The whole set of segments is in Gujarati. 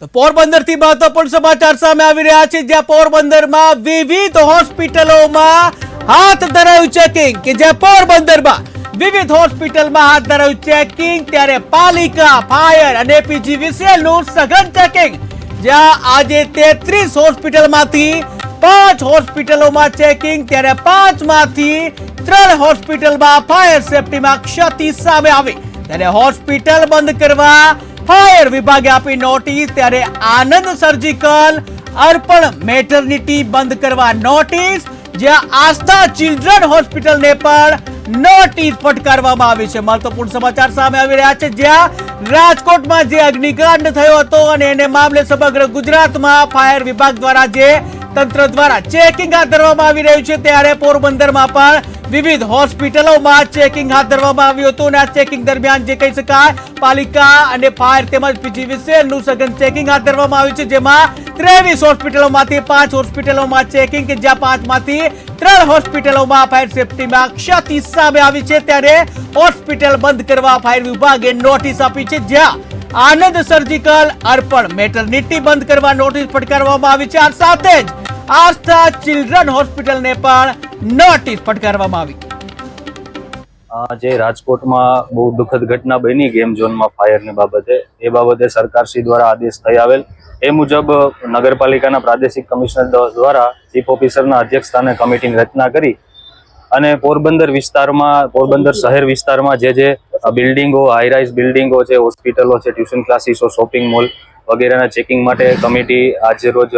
તો પોરબંદરથી મહત્વપૂર્ણ સમાચાર સામે આવી રહ્યા છે, જ્યાં પોરબંદરમાં વિવિધ હોસ્પિટલોમાં હાથ ધરાયું ચેકિંગ કે જ્યાં પોરબંદરમાં વિવિધ હોસ્પિટલમાં હાથ ધરાયું ચેકિંગ ત્યારે પાલિકા, ફાયર અને પીજીવીસીએલનું સઘન ચેકિંગ જ્યાં આજે તેત્રીસ હોસ્પિટલમાંથી પાંચ હોસ્પિટલોમાં ચેકિંગ ત્યારે પાંચમાંથી ત્રણ હોસ્પિટલમાં ફાયર સેફટીમાં ક્ષતિ સામે આવી. ત્યારે હોસ્પિટલ બંધ કરવા ફાયર વિભાગે આપી નોટિસ, ત્યારે આનંદ સર્જિકલ અર્પણ મેટર્નિટી બંધ કરવા નોટિસ, જ્યાં આસ્થા ચિલ્ડ્રન હોસ્પિટલને પણ નોટિસ ફટકારવામાં આવી છે. મહત્વપૂર્ણ સમાચાર સામે આવી રહ્યા છે, જ્યાં રાજકોટમાં જે અગ્નિકાંડ થયો હતો અને એને મામલે સમગ્ર ગુજરાતમાં ફાયર વિભાગ દ્વારા જે તંત્ર દ્વારા ચેકિંગ હાથ ધરવામાં આવી રહ્યું છે. ત્યારે પોરબંદરમાં પણ વિવિધ હોસ્પિટલોમાં ચેકિંગ હાથ ધરવામાં આવ્યું હતું અને આ ચેકિંગ દરમિયાન જે કહી શકાય, પાલિકા અને ફાયર તેમજ પીજીવીસીએલનું સઘન ચેકિંગ હાથ ધરવામાં આવ્યું છે. જેમાં ત્રેવીસ હોસ્પિટલોમાંથી પાંચ હોસ્પિટલોમાં ચેકિંગ કે જ્યાં પાંચમાંથી ત્રણ હોસ્પિટલોમાં ફાયર સેફટીમાં ક્ષતિ સામે આવી છે. ત્યારે હોસ્પિટલ બંધ કરવા ફાયર વિભાગે નોટિસ આપી છે. જ્યાં આનંદ સર્જિકલ અર્પણ. મેટરનિટી બંધ કરવા નોટિસ ફટકારવામાં આવી છે. આ સાથે જ આસ્થા ચિલ્ડ્રન હોસ્પિટલને પણ નોટિસ ફટકારવામાં આવી. જે રાજકોટમાં બહુ દુઃખદ ઘટના બની ગેમ ઝોનમાં ફાયરની બાબતે, એ બાબતે સરકારશ્રી દ્વારા આદેશ થઈ આવેલ. એ મુજબ નગરપાલિકાના પ્રાદેશિક કમિશનર દ્વારા ચીફ ઓફિસરના અધ્યક્ષસ્થાને કમિટીની રચના કરી અને પોરબંદર વિસ્તારમાં, પોરબંદર શહેર વિસ્તારમાં જે જે બિલ્ડિંગો હાઈરાઇઝ બિલ્ડિંગો છે, હોસ્પિટલો છે ટ્યુશન ક્લાસીસો શોપિંગ મોલ વગેરેના ચેકિંગ માટે કમિટી આજે રોજ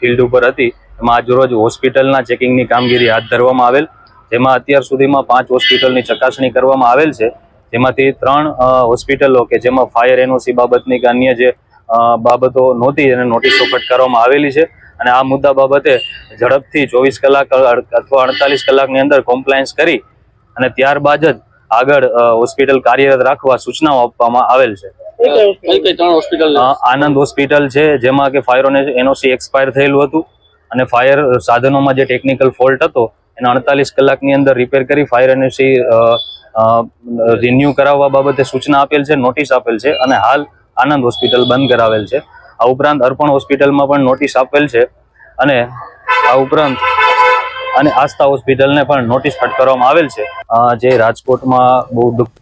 ફિલ્ડ ઉપર હતી. એમાં આજ રોજ હોસ્પિટલના ચેકિંગની કામગીરી હાથ ધરવામાં આવેલ. જેમાં અત્યાર સુધીમાં પાંચ હોસ્પિટલની ચકાસણી કરવામાં આવેલ છે. જેમાંથી ત્રણ હોસ્પિટલો કે જેમાં ફાયર એનઓસી બાબતની અન્ય જે બાબતો નહોતી એને નોટિસો ફટકારવામાં આવેલી છે. અને આ મુદ્દા બાબતે ઝડપથી ચોવીસ કલાક અથવા અડતાલીસ કલાકની અંદર કોમ્પ્લાયન્સ કરી અને ત્યારબાદ જ આગળ હોસ્પિટલ કાર્યરત રાખવા સૂચનાઓ આપવામાં આવેલ છે. કઈ કઈ ત્રણ હોસ્પિટલ અ, આનંદ હોસ્પિટલ છે જેમાં કે ફાયર એનઓસી એક્સપાયર થયેલું હતું. અને ફાયર સાધનોમાં જે ટેકનિકલ ફોલ્ટ હતો એને અડતાલીસ કલાકની અંદર રિપેર કરી ફાયર એનઓસી રિન્યુ કરાવવા બાબતે સૂચના આપેલ છે નોટિસ આપેલ છે અને હાલ આનંદ હોસ્પિટલ બંધ કરાવેલ છે. આ ઉપરાંત અર્પણ હોસ્પિટલમાં પણ નોટિસ આપેલ છે. અને આ ઉપરાંત અને આસ્થા હોસ્પિટલને પણ નોટિસ ફટકારવામાં આવેલ છે. જે રાજકોટમાં બહુ દુઃખ